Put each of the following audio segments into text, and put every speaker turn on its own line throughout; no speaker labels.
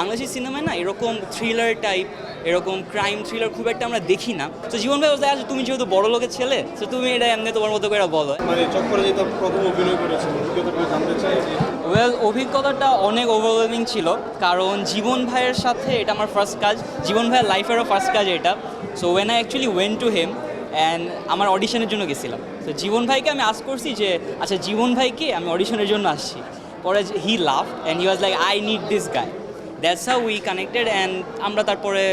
বাংলাদেশি সিনেমায় না এরকম থ্রিলার টাইপ এরকম ক্রাইম থ্রিলার খুব একটা আমরা দেখি না। তো জীবন ভাই বলতে তুমি যেহেতু বড় লোকের ছেলে তো তুমি এটা এমনি তোমার মতো করে বলো।
মানে চক্করে যেটা প্রথম অভিনয় জানতে চাই
ওয়েল অভিজ্ঞতাটা অনেক ওভারওয়েলমিং ছিল কারণ জীবন ভাইয়ের সাথে এটা আমার ফার্স্ট কাজ জীবন ভাইয়ের লাইফেরও ফার্স্ট কাজ এটা। So when I actually went to him and আমার অডিশনের জন্য গেছিলাম। তো জীবন ভাইকে আমি আস করছি যে আচ্ছা জীবন ভাইকে আমি অডিশনের জন্য আসছি। পরে he love and he was like I need this guy that's how we connected and আমরা তারপরে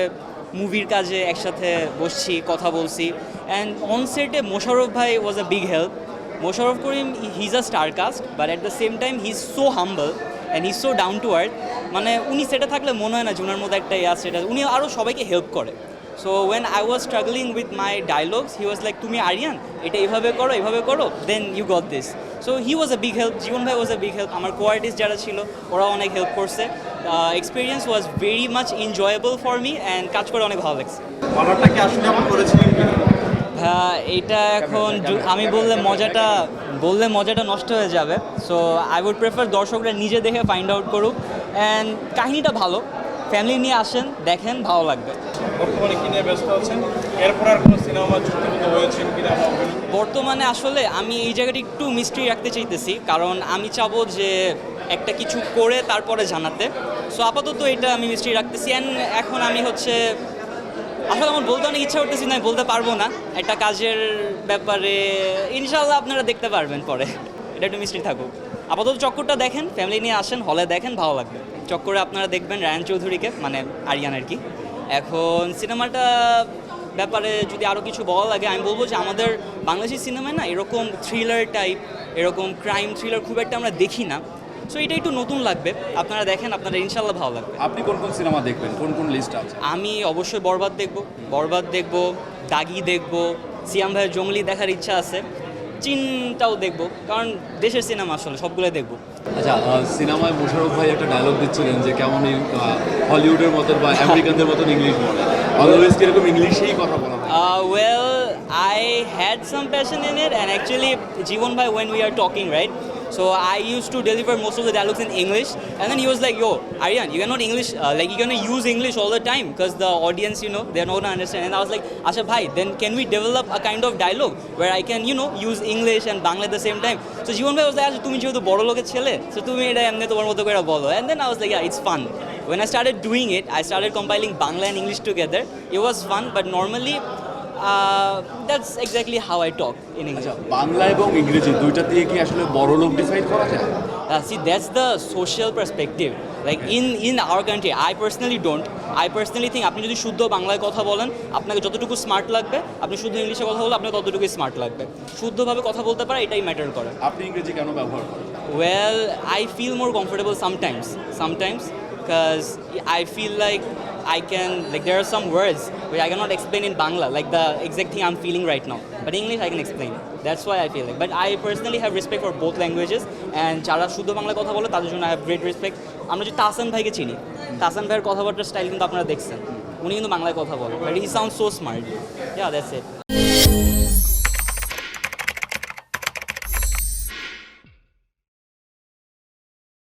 মুভির কাজে একসাথে বসছি, কথা বলছি। অ্যান্ড অন সেটে মোশারফ ভাই was a big help Mosharraf Karim he is a star cast but at the same time he is so humble and he so down to earth মানে উনি সেটা থাকলে মনে হয় না যে ওনার মধ্যে একটা ইয়ে সেটা উনি আরও সবাইকে হেল্প করে। So when I was struggling with my dialogues he was like তুমি আরিয়ান, এটা এইভাবে করো এইভাবে করো then you got this so he was a big help Jibon ভাই ওয়াজ আ বিগ হেল্প আমার কোয়ার্টিস্ট যারা ছিল ওরা অনেক হেল্প করছে। Experience was very much enjoyable for me and কাজ করে অনেক ভালো লাগছে।
অনারটা আসলে আমার করেছিলেন?
হ্যাঁ এটা এখন আমি বললে মজাটা বললে মজাটা নষ্ট হয়ে যাবে। সো আই উড প্রেফার দর্শকরা নিজে দেখে ফাইন্ড আউট করুক। অ্যান্ড কাহিনিটা ভালো। ফ্যামিলি নিয়ে আসেন দেখেন ভালো লাগবে।
বর্তমানে কি নিয়ে ব্যস্ত আছেন? এরপর আর কোনো সিনেমা যুক্তিগত হয়েছেন কিনা
বর্তমানে আসলে আমি এই জায়গাটি একটু মিস্ট্রি রাখতে চাইতেছি কারণ আমি চাবো যে একটা কিছু করে তারপরে জানাতে। সো আপাতত এটা আমি মিস্ট্রি রাখতেছি অ্যান্ড এখন আমি হচ্ছে আসলে আমার বলতে অনেক ইচ্ছা করতেছি না বলতে পারব না। একটা কাজের ব্যাপারে ইনশাল্লাহ আপনারা দেখতে পারবেন পরে। এটা একটু মিস্ট্রি থাকুক। আপাতত চক্করটা দেখেন ফ্যামিলি নিয়ে আসেন হলে দেখেন ভালো লাগবে। চক্করে আপনারা দেখবেন রায়ন চৌধুরীকে মানে আরিয়ান আর কি। এখন সিনেমাটা ব্যাপারে যদি আরও কিছু বলা লাগে আমি বলব যে আমাদের বাংলাদেশি সিনেমায় না এরকম থ্রিলার টাইপ এরকম ক্রাইম থ্রিলার খুব একটা আমরা দেখি না। সো এটা একটু নতুন লাগবে। আপনারা দেখেন আপনারা ইনশাল্লাহ ভালো লাগবে।
আপনি কোন কোন সিনেমা দেখবেন? কোন কোন লিস্ট আছে?
আমি অবশ্যই বরবাদ দেখব। বরবাদ দেখব দাগি দেখব সিয়াম ভাইয়ের জঙ্গলি দেখার ইচ্ছা আছে। চিনটাও দেখব কারণ দেশের সিনেমা আসলে সবগুলো দেখব
আচ্ছা সিনেমায় মোশারফ ভাই একটা ডায়লগ দিচ্ছিলেন যে কেমন হলিউডের মতন বা আমেরিকানদের মতন ইংলিশ বলে অলওয়েজ কীরকম ইংলিশেই কথা বলা হয়
I had some had some passion in actually and ভাই when we are talking, right? So I used to deliver most of the dialogues in English, and then he was like, "Yo, Aryan, you cannot English, uh, like you're gonna use English all the time because the audience, you know, they're not gonna understand." And I was like, "Asha Bhai, then can we develop a kind of dialogue where I can, you know, use English and Bangla at the same time?" So Jeevan Bhai was like, "আচ্ছা, তুমি যেহেতু বড় লোকের ছেলে, so তুমি এটা এমনি তোমার মতো করে বলো." And then I was like, "Yeah, it's fun." When I started doing it, I started compiling Bangla and English together. It was fun, but normally. That's exactly how I talk in
English Bangla এবং ইংরেজি দুইটা দিয়ে কি আসলে বড় decide করা
see that's the social perspective like in in our country I personally don't I personally think আপনি যদি শুদ্ধ বাংলায় কথা বলেন আপনাকে যতটুকু স্মার্ট লাগবে আপনি শুদ্ধ ইংলিশে কথা বলেন আপনাকে ততটুকু স্মার্ট লাগবে। শুদ্ধভাবে কথা বলতে পারে এটাই ম্যাটার করে।
আপনি ইংরেজি কেন ব্যবহার করেন?
Well I feel more comfortable sometimes sometimes because I feel like I can like there are some words which I cannot explain in Bangla, like the exact thing I'm feeling right now. But in English I can explain. That's why I feel like. But I personally have respect for both languages, and যারা শুদ্ধ বাংলা কথা বলে তাদের জন্য I have great respect. আমরা যে তাসান ভাইকে চিনি তাসান ভাইয়ের কথাবার্তার স্টাইল কিন্তু আপনারা দেখছেন উনি কিন্তু বাংলায় কথা বলে but he sound so smart yeah that's it